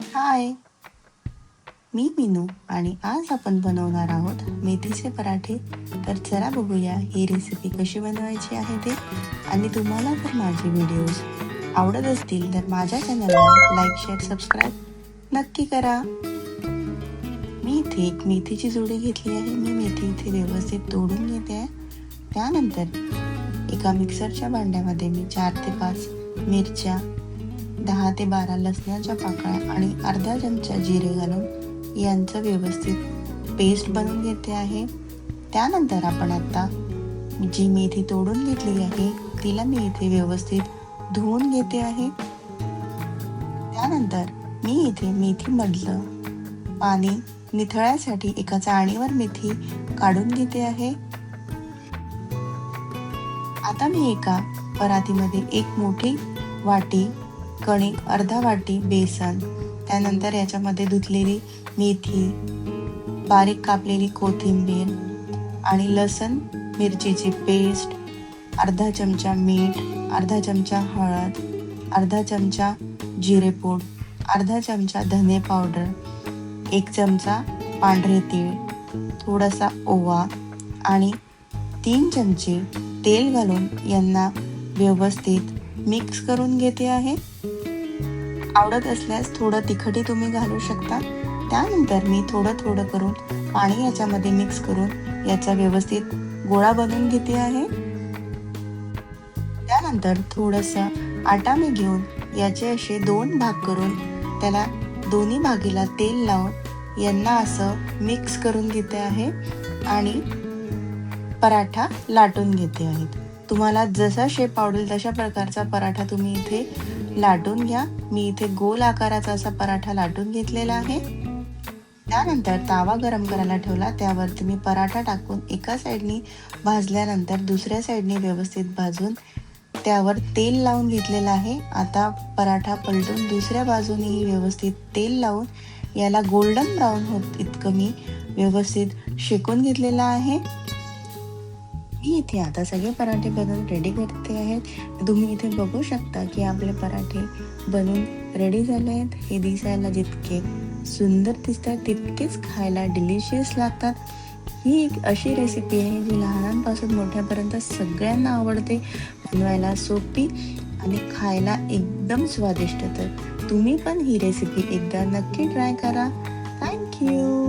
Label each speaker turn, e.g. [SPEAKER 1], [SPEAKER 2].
[SPEAKER 1] हाय. मी मीनू आणि आज आपण बनवणार आहोत मेथीचे पराठे. तर चला बघूया ही रेसिपी कशी बनवायची आहे ते. आणि तुम्हाला जर माझे व्हिडिओज आवडत असतील तर माझ्या चॅनलला लाईक शेअर सबस्क्राईब नक्की करा. मी इथे एक मेथीची जोडी घेतली आहे. मी मेथी इथे व्यवस्थित तोडून घेते. आहे त्यानंतर एका मिक्सरच्या भांड्यामध्ये मी चार ते पाच मिरच्या दहा ते बारा लसणाच्या पाकळ्या आणि अर्धा चमचा जिरे घालून यांचं व्यवस्थित पेस्ट बनवून घेते आहे. त्यानंतर आपण आता जी मेथी तोडून घेतली आहे तिला मी इथे व्यवस्थित धुवून घेते आहे. त्यानंतर मी इथे मेथीमधलं पाणी निथळ्यासाठी एका चाळणीवर मेथी काढून घेते आहे. आता मी एका परातीमध्ये एक मोठी वाटी कणिक अर्धा वाटी बेसन त्यानंतर याच्यामध्ये धुतलेली मेथी बारीक कापलेली कोथिंबीर आणि लसण मिरचीची पेस्ट अर्धा चमचा मीठ अर्धा चमचा हळद अर्धा चमचा जिरेपूड अर्धा चमचा धने पावडर एक चमचा पांढरे तीळ थोडासा ओवा आणि तीन चमचे तेल घालून यांना व्यवस्थित मिक्स करून घेते आहे. आवडत असल्यास थोडं तिखटही तुम्ही घालू शकता. त्यानंतर मी थोडं थोडं करून पाणी याच्यामध्ये मिक्स करून याचा व्यवस्थित गोळा बनवून घेते आहे. त्यानंतर थोडंसं आटा मी घेऊन याचे असे दोन भाग करून त्याला दोन्ही भागीला तेल लावून यांना असं मिक्स करून घेते आहे आणि पराठा लाटून घेते आहेत. तुम्हाला जसा शेप आवडेल तशा प्रकारचा पराठा तुम्ही इथे लाटून घ्या. मी इथे गोल आकाराचा असा पराठा लाटून घेतलेला आहे. त्यानंतर तावा गरम करायला ठेवला. त्यावर तुम्ही पराठा टाकून एका साईडनी भाजल्यानंतर दुसऱ्या साईडनी व्यवस्थित भाजून त्यावर तेल लावून घेतलेलं आहे. आता पराठा पलटून दुसऱ्या बाजूनेही व्यवस्थित तेल लावून याला गोल्डन ब्राऊन होत इतकं मी व्यवस्थित शेकून घेतलेलं आहे. मी इथे आता सगळे पराठे बनवून रेडी करते आहेत. तुम्ही इथे बघू शकता की आपले पराठे बनून रेडी झाले आहेत. हे दिसायला जितके सुंदर दिसतात तितकेच खायला डिलिशियस लागतात. ही एक अशी रेसिपी आहे जी लहानांपासून मोठ्यापर्यंत सगळ्यांना आवडते. बनवायला सोपी आणि खायला एकदम स्वादिष्ट. तर तुम्ही पण ही रेसिपी एकदा नक्की ट्राय करा. थँक्यू